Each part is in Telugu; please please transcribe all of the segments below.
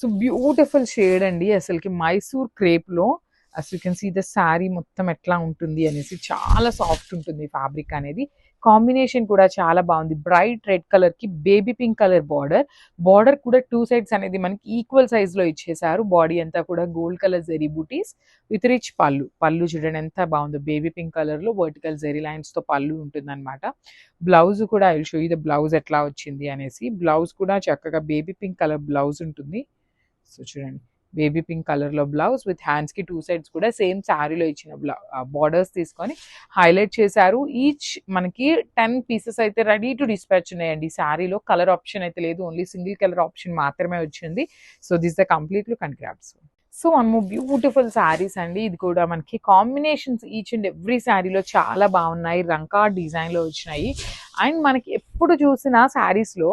సో బ్యూటిఫుల్ షేడ్ అండి అసలుకి మైసూర్ క్రేప్లో. అసలు you can see the sari మొత్తం ఎట్లా ఉంటుంది అనేసి చాలా సాఫ్ట్ ఉంటుంది ఫ్యాబ్రిక్ అనేది. కాంబినేషన్ కూడా చాలా బాగుంది. బ్రైట్ రెడ్ కలర్కి baby pink colour border border కూడా టూ సైడ్స్ అనేది మనకి ఈక్వల్ సైజ్లో ఇచ్చేసారు బాడీ అంతా కూడా gold colour zari butis with rich pallu. Pallu చూడండి ఎంత బాగుందో. బేబీ పింక్ కలర్లో వర్టికల్ జెరీ లైన్స్తో పళ్ళు ఉంటుంది అనమాట బ్లౌజ్ కూడా ఐ షో ఇది బ్లౌజ్ ఎట్లా వచ్చింది అనేసి. బ్లౌజ్ కూడా చక్కగా బేబీ పింక్ కలర్ బ్లౌజ్ ఉంటుంది. సో చూడండి. బేబీ పింక్ కలర్లో బ్లౌజ్ విత్ హ్యాండ్స్కి టూ సైడ్స్ కూడా సేమ్ శారీలో ఇచ్చిన బార్డర్స్ తీసుకొని హైలైట్ చేశారు. ఈచ్ మనకి టెన్ పీసెస్ అయితే రెడీ టు డిస్పాచ్ ఉన్నాయండి. శారీలో కలర్ ఆప్షన్ అయితే లేదు. ఓన్లీ సింగిల్ కలర్ ఆప్షన్ మాత్రమే వచ్చింది. So this the complete look and grabs so మనము బ్యూటిఫుల్ శారీస్ అండి. ఇది కూడా మనకి కాంబినేషన్స్ ఈచ్ అండ్ ఎవ్రీ శారీలో చాలా బాగున్నాయి. రంకా డిజైన్లో వచ్చినాయి. అండ్ మనకి ఎప్పుడు చూసిన శారీస్లో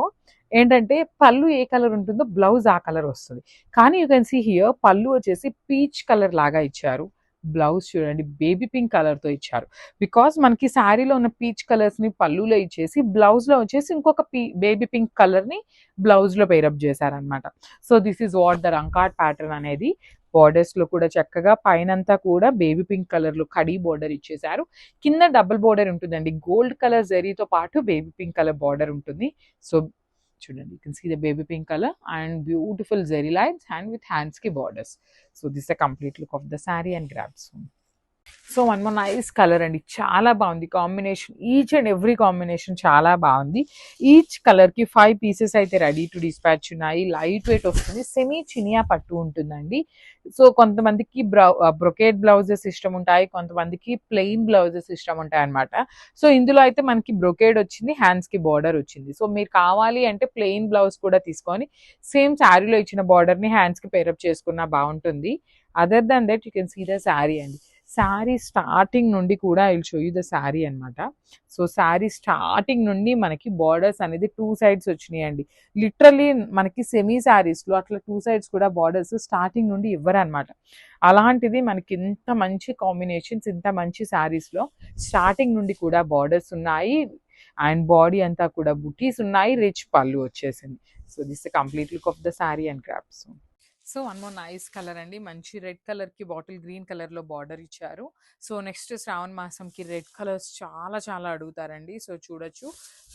ఏంటంటే పళ్ళు ఏ కలర్ ఉంటుందో బ్లౌజ్ ఆ కలర్ వస్తుంది. కానీ యూ కెన్ సీ హియర్ పళ్ళు వచ్చేసి పీచ్ కలర్ లాగా ఇచ్చారు. బ్లౌజ్ చూడండి బేబీ పింక్ కలర్తో ఇచ్చారు. బికాస్ మనకి శారీలో ఉన్న పీచ్ కలర్స్ని పళ్ళులో ఇచ్చేసి బ్లౌజ్లో వచ్చేసి ఇంకొక పీ బేబీ పింక్ కలర్ని బ్లౌజ్లో పేరప్ చేశారనమాట so this is what the రంకాట్ pattern అనేది. బార్డర్స్లో కూడా చక్కగా పైనంతా కూడా బేబీ పింక్ కలర్లో కడీ బోర్డర్ ఇచ్చేసారు కింద డబుల్ బోర్డర్ ఉంటుందండి. గోల్డ్ కలర్ జరీతో పాటు బేబీ పింక్ కలర్ బార్డర్ ఉంటుంది. So Children, you can see the baby pink color and beautiful zari lines and with hands ki borders. So this is a complete look of the sari and grab soon. So one more nice colour అండి. చాలా బాగుంది. Combination each and every combination చాలా బాగుంది. ఈచ్ కలర్కి ఫైవ్ పీసెస్ అయితే రెడీ టు డిస్పాచ్ ఉన్నాయి. లైట్ వెయిట్ వస్తుంది. సెమీ చినియా పట్టు ఉంటుందండి. సో కొంతమందికి బ్రౌ బ్రొకేట్ బ్లౌజెస్ ఇష్టం ఉంటాయి. కొంతమందికి ప్లెయిన్ బ్లౌజెస్ ఇష్టం ఉంటాయి అనమాట సో ఇందులో అయితే మనకి బ్రొకేడ్ వచ్చింది హ్యాండ్స్కి బార్డర్ వచ్చింది. సో మీరు కావాలి అంటే ప్లెయిన్ బ్లౌజ్ కూడా తీసుకొని సేమ్ శారీలో ఇచ్చిన బార్డర్ని హ్యాండ్స్కి హ్యాండ్స్కి పేరప్ చేసుకున్నా బాగుంటుంది. Other than that you can see the sari అండి. శారీ స్టార్టింగ్ నుండి కూడా I show you the sari అనమాట సో శారీ స్టార్టింగ్ నుండి మనకి బార్డర్స్ అనేది టూ సైడ్స్ వచ్చినాయండి. లిటరలీ మనకి సెమీ శారీస్లో అట్లా టూ సైడ్స్ కూడా బార్డర్స్ స్టార్టింగ్ నుండి ఇవ్వరు అనమాట అలాంటిది మనకి ఇంత మంచి కాంబినేషన్స్ ఇంత మంచి శారీస్లో స్టార్టింగ్ నుండి కూడా బార్డర్స్ ఉన్నాయి. అండ్ బాడీ అంతా కూడా బుటీస్ ఉన్నాయి. రిచ్ పళ్ళు వచ్చేసింది. So this complete look of the sari and crafts so one more nice colour అండి. మంచి రెడ్ కలర్కి బాటిల్ గ్రీన్ కలర్లో బార్డర్ ఇచ్చారు. సో నెక్స్ట్ శ్రావణ మాసంకి రెడ్ కలర్స్ చాలా చాలా అడుగుతారండి. సో చూడొచ్చు.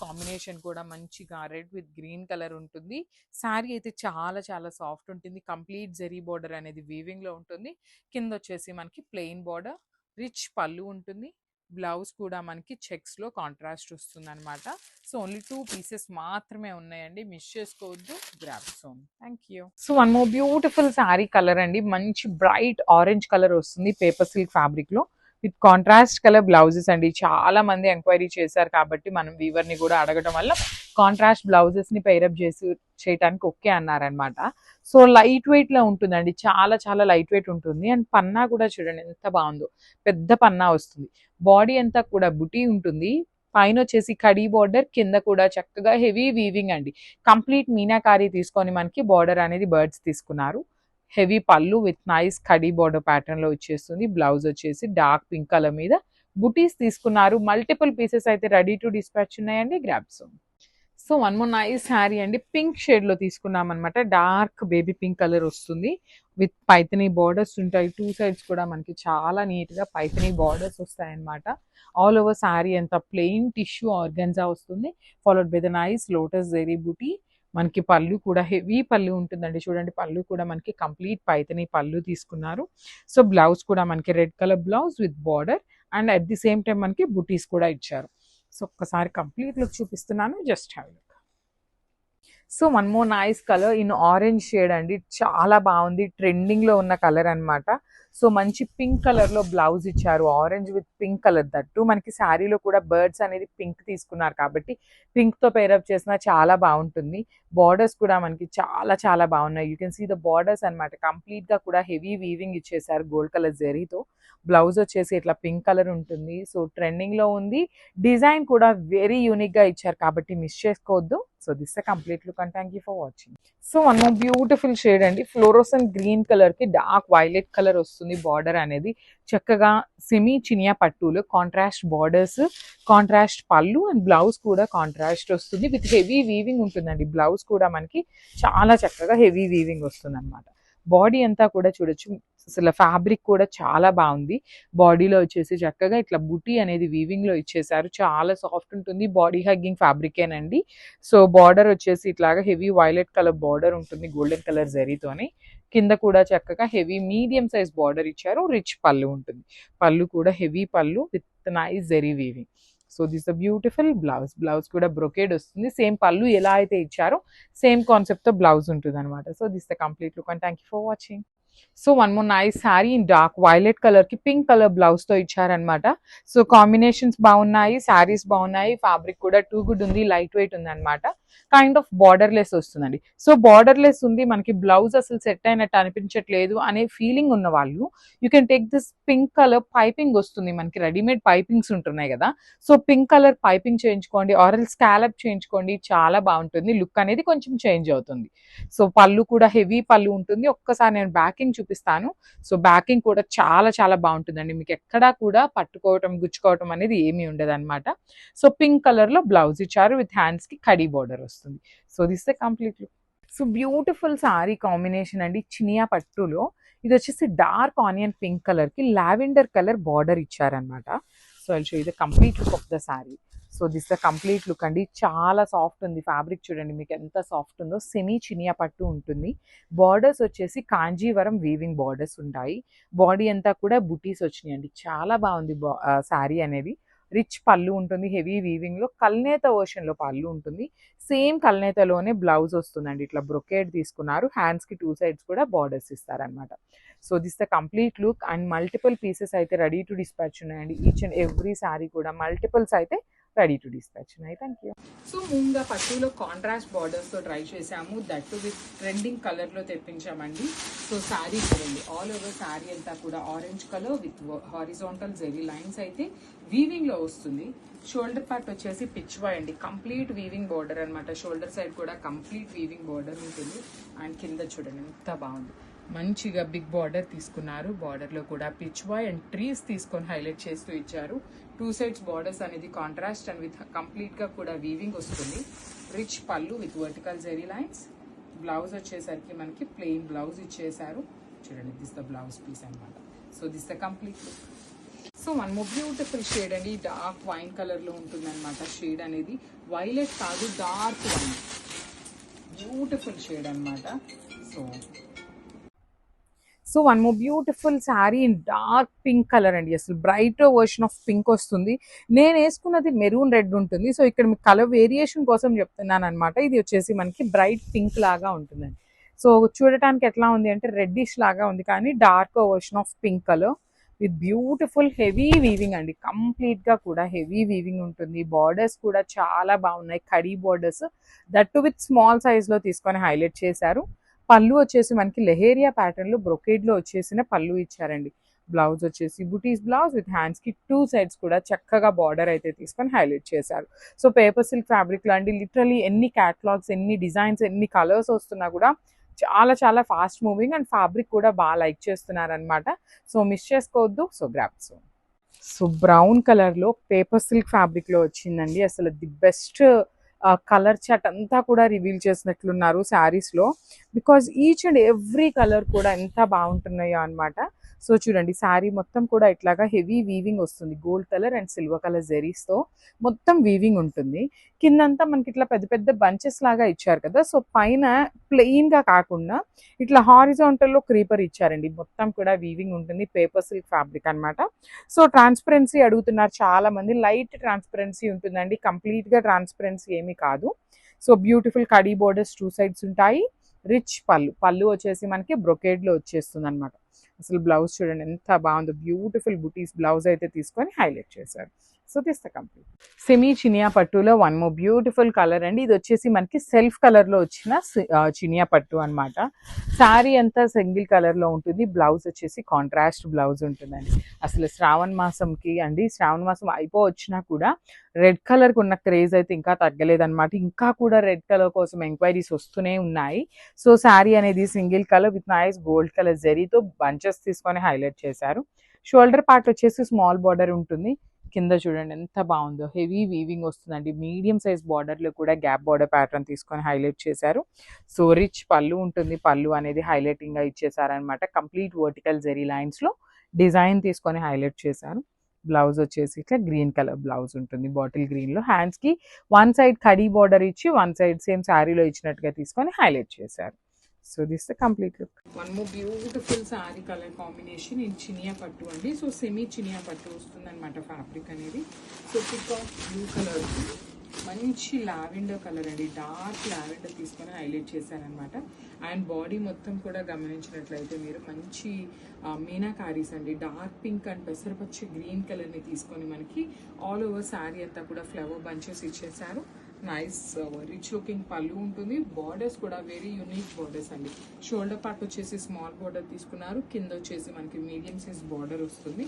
కాంబినేషన్ కూడా మంచిగా రెడ్ విత్ గ్రీన్ కలర్ ఉంటుంది. శారీ అయితే చాలా చాలా సాఫ్ట్ ఉంటుంది. కంప్లీట్ జెరీ బార్డర్ అనేది వీవింగ్లో ఉంటుంది. కింద వచ్చేసి మనకి ప్లెయిన్ బార్డర్ రిచ్ పళ్ళు ఉంటుంది. బ్లౌజ్ కూడా మనకి చెక్స్లో కాంట్రాస్ట్ వస్తుందన్నమాట. సో ఓన్లీ టూ పీసెస్ మాత్రమే ఉన్నాయండి. మిస్ చేసుకోవద్దు. Grab soon thank you so one more beautiful sari colour అండి. మంచి బ్రైట్ ఆరెంజ్ కలర్ వస్తుంది పేపర్ సిల్క్ ఫ్యాబ్రిక్లో. విత్ కాంట్రాస్ట్ కలర్ బ్లౌజెస్ అండి. చాలా మంది ఎంక్వైరీ చేశారు కాబట్టి మనం వీవర్ని కూడా అడగడం వల్ల కాంట్రాస్ట్ బ్లౌజెస్ని పైరప్ చేసి చేయడానికి ఓకే అన్నారనమాట సో లైట్ వెయిట్లో ఉంటుందండి. చాలా చాలా లైట్ వెయిట్ ఉంటుంది. అండ్ పన్నా కూడా చూడండి ఎంత బాగుందో. పెద్ద పన్నా వస్తుంది. బాడీ అంతా కూడా బుటీ ఉంటుంది. పైన వచ్చేసి కడీ బార్డర్ కింద కూడా చక్కగా హెవీ వీవింగ్ అండి. కంప్లీట్ మీనాకారీ తీసుకొని మనకి బార్డర్ అనేది బర్డ్స్ తీసుకున్నారు. హెవీ పళ్ళు విత్ నైస్ కడీ బార్డర్ ప్యాటర్న్లో వచ్చేస్తుంది. బ్లౌజ్ వచ్చేసి డార్క్ పింక్ కలర్ మీద బుటీస్ తీసుకున్నారు. మల్టిపుల్ పీసెస్ అయితే రెడీ టు డిస్పాచ్ ఉన్నాయండి. Grabs so one more nice sari అండి. పింక్ షేడ్లో తీసుకున్నాం అనమాట డార్క్ బేబీ పింక్ కలర్ వస్తుంది. విత్ పైతనీ బార్డర్స్ ఉంటాయి. టూ సైడ్స్ కూడా మనకి చాలా నీట్గా పైతనీ బార్డర్స్ వస్తాయన్నమాట. ఆల్ ఓవర్ శారీ అంతా ప్లెయిన్ టిష్యూ ఆర్గన్జా వస్తుంది. Followed by the nice lotus zari buti. మనకి పళ్ళు కూడా హెవీ పళ్ళు ఉంటుందండి. చూడండి పళ్ళు కూడా మనకి కంప్లీట్ పైతని పళ్ళు తీసుకున్నారు. సో బ్లౌజ్ కూడా మనకి red colour blouse with border. And at the same time మనకి బుటీస్ కూడా ఇచ్చారు. సో ఒక్కసారి కంప్లీట్ లుక్ చూపిస్తున్నాను. Just have look so one more nice colour in orange shade అండి. చాలా బాగుంది. ట్రెండింగ్లో ఉన్న కలర్ అన్నమాట. సో మంచి పింక్ కలర్లో బ్లౌజ్ ఇచ్చారు. Orange with pink colour that. మనకి శారీలో కూడా బర్డ్స్ అనేది పింక్ తీసుకున్నారు కాబట్టి పింక్తో పేరప్ చేసినా చాలా బాగుంటుంది. బార్డర్స్ కూడా మనకి చాలా చాలా బాగున్నాయి. You can see the borders అనమాట కంప్లీట్గా కూడా హెవీ వీవింగ్ ఇచ్చేసారు గోల్డ్ కలర్ జెరీతో బ్లౌజ్ వచ్చేసి ఇట్లా పింక్ కలర్ ఉంటుంది. సో ట్రెండింగ్లో ఉంది. డిజైన్ కూడా వెరీ యూనిక్గా ఇచ్చారు కాబట్టి మిస్ చేసుకోవద్దు. So this the complete look and thank you for watching so one more beautiful shade అండి ఫ్లోరోసన్ గ్రీన్ కలర్కి డార్క్ వైలెట్ కలర్ వస్తుంది బార్డర్ అనేది. చక్కగా సెమీ చినియా పట్టులు contrast borders contrast pallu and blouse కూడా కాంట్రాస్ట్ వస్తుంది. విత్ హెవీ వీవింగ్ ఉంటుందండి. బ్లౌజ్ కూడా మనకి చాలా చక్కగా హెవీ వీవింగ్ వస్తుంది అనమాట బాడీ అంతా కూడా చూడొచ్చు. అసలు ఫ్యాబ్రిక్ కూడా చాలా బాగుంది. బాడీలో వచ్చేసి చక్కగా ఇట్లా బుటీ అనేది వీవింగ్లో ఇచ్చేసారు. చాలా సాఫ్ట్ ఉంటుంది. బాడీ హగ్గింగ్ ఫ్యాబ్రికేనండి. సో బార్డర్ వచ్చేసి ఇట్లాగా హెవీ వైలెట్ కలర్ బార్డర్ ఉంటుంది. గోల్డెన్ కలర్ జరీతోని. కింద కూడా చక్కగా హెవీ మీడియం సైజ్ బార్డర్ ఇచ్చారు. రిచ్ పళ్ళు ఉంటుంది. పళ్ళు కూడా heavy pallu with nice zari weaving so this uh beautiful blouse blouse కూడా బ్రొకేడ్ వస్తుంది. సేమ్ పళ్ళు ఎలా అయితే ఇచ్చారో సేమ్ కాన్సెప్ట్తో బ్లౌజ్ ఉంటుంది అనమాట so this the complete look and thank you for watching so one more nice sari in dark violet కలర్కి పింక్ కలర్ బ్లౌజ్తో ఇచ్చారనమాట సో కాంబినేషన్స్ బాగున్నాయి శారీస్ బాగున్నాయి ఫ్యాబ్రిక్ కూడా టూ గుడ్ ఉంది లైట్ వెయిట్ ఉంది అనమాట కైండ్ ఆఫ్ బార్డర్ లెస్ వస్తుందండి. సో బార్డర్ లెస్ ఉంది మనకి బ్లౌజ్ అసలు సెట్ అయినట్టు అనిపించట్లేదు అనే ఫీలింగ్ ఉన్న వాళ్ళు you can take this pink colour piping వస్తుంది. మనకి రెడీమేడ్ పైపింగ్స్ ఉంటున్నాయి కదా. సో పింక్ కలర్ పైపింగ్ చేయించుకోండి ఆరల్ స్కాలప్ చేయించుకోండి చాలా బాగుంటుంది. లుక్ అనేది కొంచెం చేంజ్ అవుతుంది. సో పళ్ళు కూడా హెవీ పళ్ళు ఉంటుంది. ఒక్కసారి నేను బ్యాక్ బ్యాకింగ్ చూపిస్తాను. సో బ్యాకింగ్ కూడా చాలా చాలా బాగుంటుందండి. మీకు ఎక్కడా కూడా పట్టుకోవటం గుచ్చుకోవటం అనేది ఏమీ ఉండదు సో పింక్ కలర్లో బ్లౌజ్ ఇచ్చారు. విత్ హ్యాండ్స్కి కడీ బార్డర్ వస్తుంది. So this the complete look. So beautiful sari combination అండి చినియా పట్టులో. ఇది వచ్చేసి డార్క్ ఆనియన్ పింక్ కలర్కి లావెండర్ కలర్ బార్డర్ ఇచ్చారనమాట సో షో ఇది complete look of the sari. So this the complete look అండి. చాలా సాఫ్ట్ ఉంది ఫ్యాబ్రిక్ చూడండి మీకు ఎంత సాఫ్ట్ ఉందో. సెమీ చినియా పట్టు ఉంటుంది. బార్డర్స్ వచ్చేసి కాంజీవరం వీవింగ్ బార్డర్స్ ఉంటాయి. బాడీ అంతా కూడా బుటీస్ వచ్చినాయి అండి చాలా బాగుంది శారీ అనేది. రిచ్ పళ్ళు ఉంటుంది. హెవీ వీవింగ్లో కల్నేత ఓషన్లో పళ్ళు ఉంటుంది. సేమ్ కల్నేతలోనే బ్లౌజ్ వస్తుందండి. ఇట్లా బ్రొకేట్ తీసుకున్నారు. హ్యాండ్స్కి టూ సైడ్స్ కూడా బార్డర్స్ ఇస్తారనమాట so this the complete look and multiple pieces అయితే రెడీ టు డిస్పాచ్ ఉన్నాయండి. ఈచ్ అండ్ ఎవ్రీ శారీ కూడా. మల్టిపుల్స్ అయితే రెడీ టు డిస్పాచ్. ఉన్నాయి థ్యాంక్ యూ. సో ముందుగా పట్టులో కాంట్రాస్ట్ బార్డర్స్తో ట్రై చేసాము దట్ విత్ ట్రెండింగ్ కలర్లో తెప్పించామండి. సో శారీ చూడండి ఆల్ ఓవర్ శారీ అంతా కూడా orange colour with horizontal zari lines అయితే వీవింగ్లో వస్తుంది. షోల్డర్ పార్ట్ వచ్చేసి పిచ్వా అండి. కంప్లీట్ వీవింగ్ బార్డర్ అన్నమాట. షోల్డర్ సైడ్ కూడా కంప్లీట్ వీవింగ్ బార్డర్ ఉంటుంది. అండ్ కింద చూడండి ఎంత బాగుంది. మంచిగా బిగ్ బార్డర్ తీసుకున్నారు. బార్డర్లో కూడా పిచ్ అండ్ ట్రీస్ తీసుకొని హైలైట్ చేస్తూ ఇచ్చారు. టూ సైడ్స్ బార్డర్స్ అనేది కాంట్రాస్ట్ అండ్ విత్ కంప్లీట్గా కూడా వీవింగ్ వస్తుంది. Rich pallu with vertical zari lines blouse వచ్చేసరికి మనకి ప్లెయిన్ బ్లౌజ్ ఇచ్చేసారు చూడండి దిస్ ద బ్లౌజ్ పీస్ అనమాట so this the complete so one more beautiful shade అండి. డార్క్ వైన్ కలర్లో ఉంటుంది అనమాట షేడ్ అనేది. వైలెట్ కాదు డార్క్ వైన్ బ్యూటిఫుల్ షేడ్ అన్నమాట. So so one more beautiful sari in dark pink colour అండి. అసలు బ్రైట్ వర్షన్ ఆఫ్ పింక్ వస్తుంది. నేను వేసుకున్నది మెరూన్ రెడ్ ఉంటుంది. సో ఇక్కడ మీకు కలర్ వేరియేషన్ కోసం చెప్తున్నాను అనమాట ఇది వచ్చేసి మనకి బ్రైట్ పింక్ లాగా ఉంటుందండి. సో చూడటానికి ఎట్లా ఉంది అంటే రెడ్డిష్ లాగా ఉంది. కానీ dark version of pink colour with beautiful heavy weaving అండి. కంప్లీట్గా కూడా హెవీ వీవింగ్ ఉంటుంది. బార్డర్స్ కూడా చాలా బాగున్నాయి. కడీ బార్డర్స్. దట్టు విత్ స్మాల్ సైజ్లో తీసుకొని హైలైట్ చేశారు. పళ్ళు వచ్చేసి మనకి లెహేరియా ప్యాటర్న్లో బ్రొకేడ్లో వచ్చేసిన పళ్ళు ఇచ్చారండి. బ్లౌజ్ వచ్చేసి బుటీస్ బ్లౌజ్ విత్ హ్యాండ్స్కి టూ సైడ్స్ కూడా చక్కగా బార్డర్ అయితే తీసుకొని హైలైట్ చేశారు. సో పేపర్ సిల్క్ ఫ్యాబ్రిక్ లాంటి లిటరలీ ఎన్ని క్యాటలాగ్స్ ఎన్ని డిజైన్స్ ఎన్ని కలర్స్ వస్తున్నా కూడా చాలా చాలా ఫాస్ట్ మూవింగ్ అండ్ ఫ్యాబ్రిక్ కూడా బాగా లైక్ చేస్తున్నారనమాట సో మిస్ చేసుకోవద్దు. So grab so so brown కలర్లో పేపర్ సిల్క్ ఫ్యాబ్రిక్లో వచ్చిందండి. అసలు ది బెస్ట్ కలర్ చాట్ అంతా కూడా రివీల్ చేసినట్లున్నారు శారీస్లో. Because each and every colour కూడా ఎంత బాగుంటున్నాయో అన్నమాట. సో చూడండి శారీ మొత్తం కూడా ఇట్లాగా హెవీ వీవింగ్ వస్తుంది. Gold colour and silver colour జెరీస్తో మొత్తం వీవింగ్ ఉంటుంది. కిందంతా మనకి ఇట్లా పెద్ద పెద్ద బంచెస్ లాగా ఇచ్చారు కదా సో పైన ప్లెయిన్గా కాకుండా ఇట్లా హారిజాంటల్లో క్రీపర్ ఇచ్చారండి. మొత్తం కూడా వీవింగ్ ఉంటుంది. పేపర్ సిల్క్ ఫ్యాబ్రిక్ అన్నమాట. సో ట్రాన్స్పరెన్సీ అడుగుతున్నారు చాలా మంది లైట్ ట్రాన్స్పరెన్సీ ఉంటుందండి. కంప్లీట్గా ట్రాన్స్పరెన్సీ ఏమీ కాదు. సో బ్యూటిఫుల్ కడీ బోర్డర్స్ టూ సైడ్స్ ఉంటాయి. రిచ్ పళ్ళు. పళ్ళు వచ్చేసి మనకి బ్రొకేడ్లో వచ్చేస్తుంది అనమాట అసలు బ్లౌజ్ చూడండి ఎంత బాగుందో. బ్యూటిఫుల్ బుటీస్ బ్లౌజ్ అయితే తీసుకొని హైలైట్ చేశారు. So this the complete. Semi Chiniya పట్టులో వన్ మో బ్యూటిఫుల్ కలర్ అండి. ఇది వచ్చేసి మనకి సెల్ఫ్ కలర్లో వచ్చిన చినియా పట్టు అన్నమాట. శారీ అంతా సింగిల్ కలర్లో ఉంటుంది. బ్లౌజ్ వచ్చేసి కాంట్రాస్ట్ బ్లౌజ్ ఉంటుందండి. అసలు శ్రావణ మాసంకి అండి శ్రావణ మాసం అయిపో వచ్చినా కూడా రెడ్ కలర్ ఉన్న క్రేజ్ అయితే ఇంకా తగ్గలేదన్నమాట. ఇంకా కూడా రెడ్ కలర్ కోసం ఎంక్వైరీస్ వస్తూనే ఉన్నాయి. సో శారీ అనేది single colour with nice gold colour జరీతో బంచెస్ తీసుకొని హైలైట్ చేశారు. షోల్డర్ పార్ట్ వచ్చేసి స్మాల్ బార్డర్ ఉంటుంది. కింద చూడండి ఎంత బాగుందో. హెవీ వీవింగ్ వస్తుందండి. మీడియం సైజ్ బార్డర్లో కూడా గ్యాప్ బార్డర్ ప్యాటర్న్ తీసుకొని హైలైట్ చేశారు. సో రిచ్ పళ్ళు ఉంటుంది. పళ్ళు అనేది హైలైటింగ్గా ఇచ్చేసారనమాట కంప్లీట్ వర్టికల్ జెరీ లైన్స్లో డిజైన్ తీసుకొని హైలైట్ చేశారు. బ్లౌజ్ వచ్చేసి ఇట్లా గ్రీన్ కలర్ బ్లౌజ్ ఉంటుంది. బాటిల్ గ్రీన్లో హ్యాండ్స్కి వన్ సైడ్ కడీ బార్డర్ ఇచ్చి వన్ సైడ్ సేమ్ శారీలో ఇచ్చినట్టుగా తీసుకొని హైలైట్ చేశారు. So this the complete look one more beautiful sari colour combination in Chiniya pattu అండి. సో సెమీ చినియా పట్టు వస్తుంది అనమాట ఫ్యాబ్రిక్ అనేది సో పికాక్ బ్లూ కలర్ మంచి లావెండర్ కలర్ అండి. డార్క్ లావెండర్ తీసుకొని హైలైట్ చేశారనమాట అండ్ బాడీ మొత్తం కూడా గమనించినట్లయితే మీరు మంచి మీనాకారీస్ అండి. డార్క్ పింక్ అండ్ పెసరపచ్చి గ్రీన్ కలర్ని తీసుకొని మనకి ఆల్ ఓవర్ శారీ అంతా కూడా ఫ్లవర్ బంచెస్ ఇచ్చేసారు నైస్ రిచ్ లుకింగ్ పళ్ళు ఉంటుంది. బార్డర్స్ కూడా వెరీ యూనిక్ బార్డర్స్ అండి. షోల్డర్ పార్ట్ వచ్చేసి స్మాల్ బార్డర్ తీసుకున్నారు. కింద వచ్చేసి మనకి మీడియం సైజ్ బార్డర్ వస్తుంది.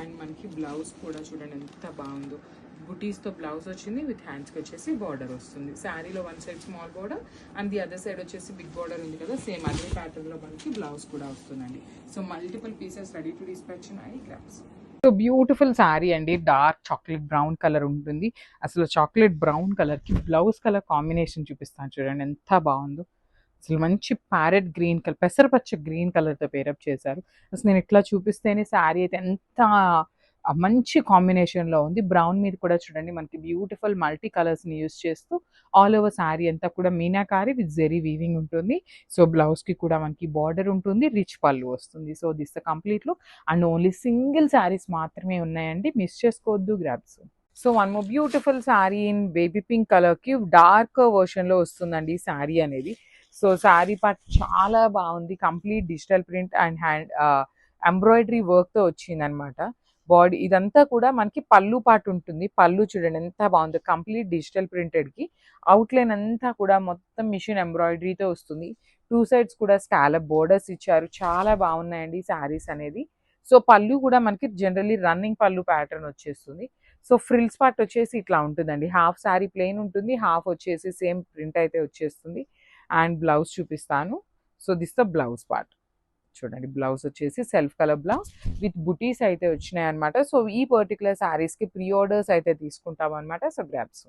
అండ్ మనకి బ్లౌజ్ కూడా చూడండి ఎంత బాగుందో. బుటీస్తో బ్లౌజ్ వచ్చింది. విత్ హ్యాండ్స్కి వచ్చేసి బార్డర్ వస్తుంది. శారీలో one side small border and the other side వచ్చేసి బిగ్ బార్డర్ ఉంది కదా. సేమ్ అదే ప్యాటర్న్లో మనకి బ్లౌజ్ కూడా వస్తుందండి. So multiple pieces ready to dispatch ఉన్నాయి గ్రామ్స్ సో బ్యూటిఫుల్ శారీ అండి. డార్క్ చాక్లెట్ బ్రౌన్ కలర్ ఉంటుంది. అసలు చాక్లెట్ బ్రౌన్ కలర్కి బ్లౌజ్ కలర్ కాంబినేషన్ చూపిస్తాను చూడండి. ఎంత బాగుందో. అసలు మంచి ప్యారెట్ గ్రీన్ కలర్ పెసరపచ్చ గ్రీన్ కలర్తో పేరప్ చేశారు. అసలు నేను ఇట్లా చూపిస్తేనే శారీ అయితే ఎంత మంచి కాంబినేషన్లో ఉంది. బ్రౌన్ మీద కూడా చూడండి మనకి బ్యూటిఫుల్ మల్టీ కలర్స్ని యూస్ చేస్తూ ఆల్ ఓవర్ శారీ అంతా కూడా మీనాకారి విత్ జెరీ వీవింగ్ ఉంటుంది. సో బ్లౌజ్కి కూడా మనకి బార్డర్ ఉంటుంది రిచ్ పళ్ళు వస్తుంది. So this the complete look and only single saris మాత్రమే ఉన్నాయండి. మిస్ చేసుకోవద్దు grabs so one more beautiful sari in baby pink కలర్కి డార్క్ వర్షన్లో వస్తుందండి ఈ శారీ అనేది. సో శారీ పార్ట్ చాలా బాగుంది. Complete digital print and hand embroidery వర్క్తో వచ్చింది అనమాట బాడీ ఇదంతా కూడా మనకి పళ్ళు పాటు ఉంటుంది. పళ్ళు చూడండి ఎంత బాగుంది. కంప్లీట్ డిజిటల్ ప్రింటెడ్కి అవుట్లైన్ అంతా కూడా మొత్తం మిషన్ ఎంబ్రాయిడరీతో వస్తుంది. టూ సైడ్స్ కూడా స్కాలప్ బోర్డర్స్ ఇచ్చారు. చాలా బాగున్నాయండి శారీస్ అనేది. సో పళ్ళు కూడా మనకి జనరల్లీ రన్నింగ్ పళ్ళు ప్యాటర్న్ వచ్చేస్తుంది. సో ఫ్రిల్స్ పార్ట్ వచ్చేసి ఇట్లా ఉంటుందండి. హాఫ్ శారీ ప్లెయిన్ ఉంటుంది. హాఫ్ వచ్చేసి సేమ్ ప్రింట్ అయితే వచ్చేస్తుంది. అండ్ బ్లౌజ్ చూపిస్తాను. So this the blouse part. చూడండి బ్లౌజ్ వచ్చేసి సెల్ఫ్ కలర్ బ్లౌజ్ విత్ బుటీస్ అయితే వచ్చినాయి అనమాట సో ఈ పర్టికులర్ శారీస్కి ప్రీ ఆర్డర్స్ అయితే తీసుకుంటాం అనమాట సో గ్రాప్స్